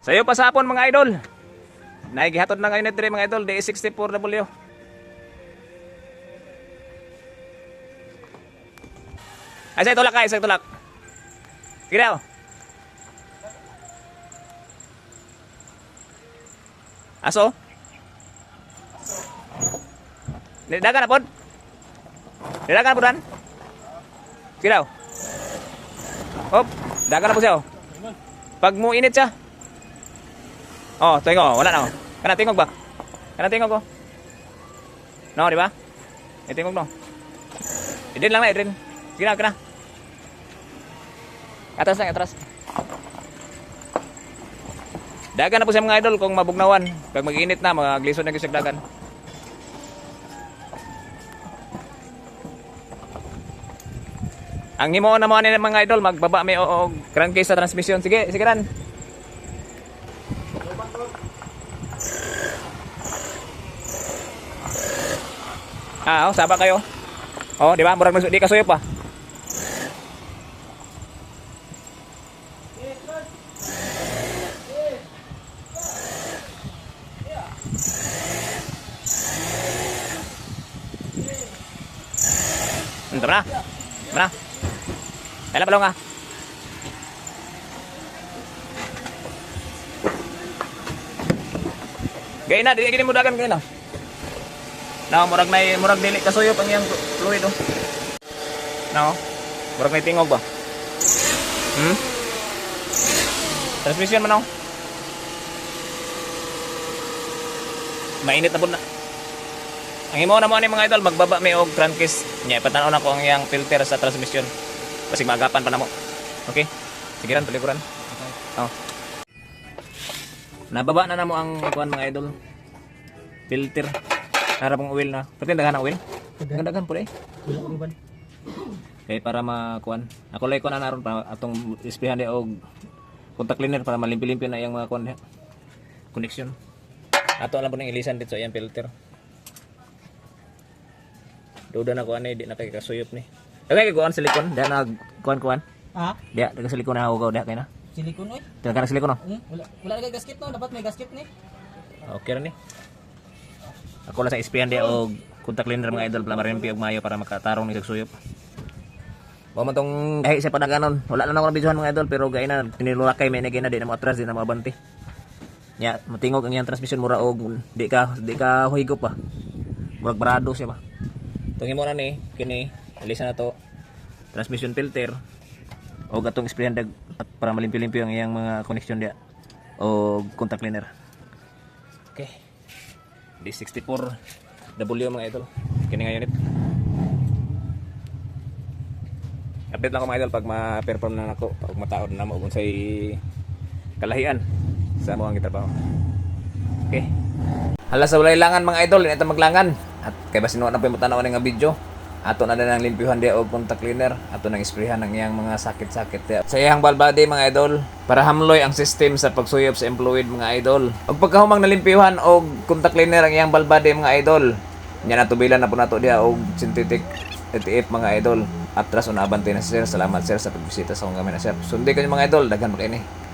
Sa hapon mga idol. Naigihatod na ngayon dire mga idol, DE64W. Ay, sa tulak ka, sa tulak. Sige daw. Aso? Dagan na pod? Dagan na podan? Sige daw. Hop, dagan na po siya. oh. Pag mo init siya. Oh, tingog, wala na. Kana tingog ba? Kana tingog ko. No, di ba? Eh, tingog no. Idin lang na, idin. Sige na, kana. Atras lang, atras. Dagan na po siya mga idol kung mabugnawan. Pag mag-init na, maglisod na sa dagan. Ang himo na mga mga idol, magbaba may o, o crankcase sa transmission. Sige, sige ran. Ah, oh, saba kayo. Oh, di ba? Murag nagsu- di kasuyop pa. Ito na. Ito na. Pa lang nga? Gaya na, di gini mo dagan gaya na. Na, murag na murag dili kasuyop ang iyang fluid oh. Na, oh. murag na tingog ba? Hmm? Transmission man oh. Mainit na po na. Ang imo na mo ni mga idol, magbaba may og crankcase. Nya ipatanaw na ko ang iyang filter sa transmission. Kasi magapan pa na mo. Okay? Sige ran, palikuran. Oh. Nababa na na mo ang kuan mga idol. Filter. Harap ang oil na. Pati daghan ang oil. Daghan po eh. Okay, para makuan. Ako lay ko na naron para atong isprihan di og contact cleaner para malimpi-limpi na iyang mga kuan. Connection. Ato alam po ng ilisan dito sa iyang filter. Duda na kuan eh, di na kay kasuyop ni. Dagay kay kuan silikon, di na kuan kuan. Ha? Di daga silikon na hugaw di kay na. Silikon oy. Daga na silikon no. Hmm? Wala wala kay gasket no, dapat may gasket ni. Okay ra ni. Ako lang sa isprihan di og contact cleaner mga idol para marimpi og mayo para makatarong ni kagsuyop. Wa man tong dahil sa padaganon. Wala na ako nabidyohan mga idol pero gay na tinilulakay may nagay na di na mo atras di na mabanti. Ya, matingog ang iyang transmission mura og di ka di ka huhigop pa. Murag barado siya ba. Tungin mo na ni kini alisan na to transmission filter o gatong sprayan dag para malimpyo-limpyo ang iyang mga connection dia o contact cleaner. Okay. D64 W mga idol. Kini nga unit. Update lang ko mga idol pag ma-perform na ako, pag mataod na mo unsay kalahian sa mga gitrabaho. Okay. Hala sa walay langan mga idol, ito maglangan. At kay basin na pa tanaw nga video. Ato na din ang limpyuhan di og contact cleaner. Ato nang isprehan ang iyang mga sakit-sakit. di. Sa iyang balbadi mga idol, para hamloy ang system sa pagsuyop sa employed mga idol. Og pagkahumang nalimpyuhan og contact cleaner ang iyang balbadi mga idol. Nya natubilan na po nato diha og synthetic ETF mga idol. Atras unabante na sir. Salamat sir sa pagbisita sa akong gamay na sir. Sundi kayo mga idol, daghan mo kayo ni.